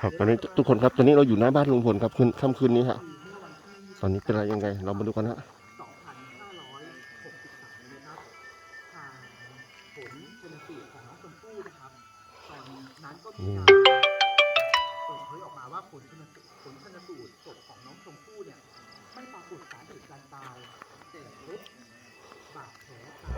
ครับตอนนี้ทุกคนครับตอนนี้เราอยู่หน้าบ้านลุงพลครับคืนค่ำคืนนี้ฮะตอนนี้เป็นอะไรยังไง เรามาดูกันฮะไม่ปรากฏสาเหตุการตายแต่พบบาดแผล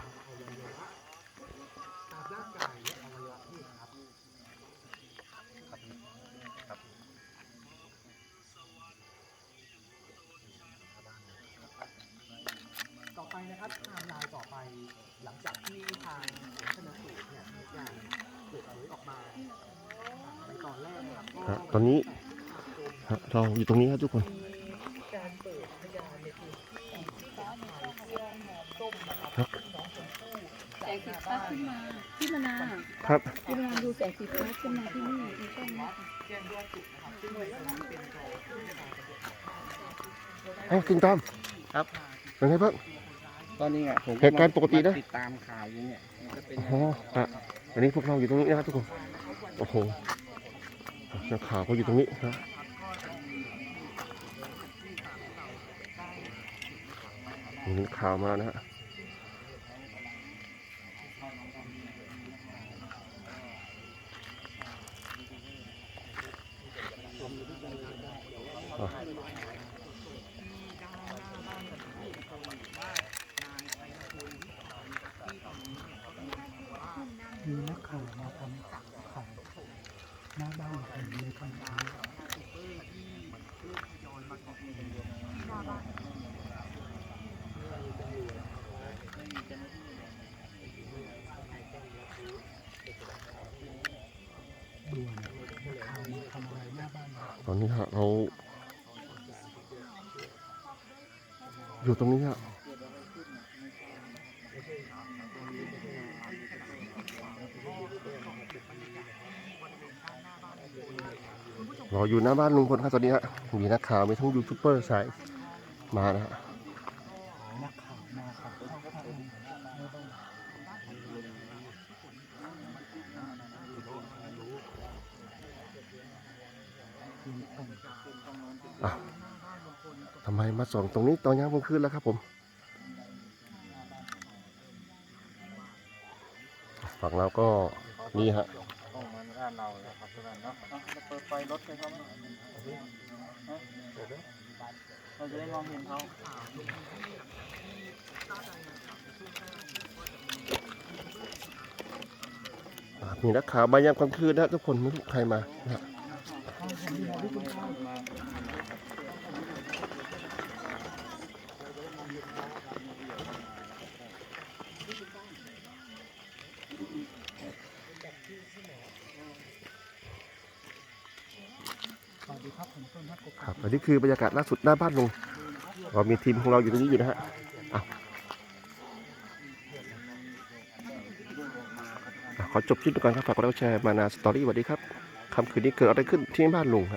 ไปนะครับไทม์ไลน์ต่อไป หลังจากที่ทางผลชนสูตรเนี่ยมีการเปิดเผยออกมาในตอนแรกนะครับก็ฮะตอนนี้ฮะเราอยู่ตรงนี้ครับทุกคนการเปิดพยานในพื้นที่ฟ้าชายเสื้อหอมส้มนะครับครับน้องชมพู่แสงสีฟ้าขึ้นมาพี่มนาครับ พี่มนาดูแสงสีฟ้าขึ้นมาที่นี่มีกล้องนะคะแจ้งด้วยจุดนะครับซึ่งในวันนั้นเป็นรองผู้บัญชาการตำรวจเอ้าติงตามครับ เป็นไงบ้างต อนนี้อะผมเหตุการณ์ปกตินะ ติดตามข่าวอยู่เนี่ยมันจะเป็นอ๋อฮะอันนี้พวกเราอยู่ตรงนี้นะครับทุกคน โอ้โหนักข่าวเขาอยู่ตรงนี้นะมีข่าวมานะฮะ ข่าวมาทำข่าวหน้าบ้านผมในคำถาด่วนข่าวมาทำอะไรหน้าบ้านเราตอนนี้ฮะเราอยู่ตรงนี้ฮะ รออยู่หน้าบ้านลุงพลครับตอนนี้ฮะมีนักข่าวมีทั้งยูทูบเบอร์สายมานะฮะทำไมมาส่องตรงนี้ตอนยามกลางคืนแล้วครับผม ฝั่งเราก็นี่ฮะ องมันด้านเราแล้วครับเราเปิดไฟรถไปเขาเราจะได้มองเห็นเขาอะมีนักข่าวมายามกลางคืนนะทุกคนไม่รู้ใครมานะ ครับอันนี้คือบรรยากาศล่าสุดหน้าบ้านลุงเรามีทีมของเราอยู่ตรงนี้อยู่นะฮะขอจบคลิปก่อนครับฝากกดไลค์แชร์มานาสตอรี่สวัสดีครับค่ำคืนนี้เกิดอะไรขึ้นที่บ้านลุงครับ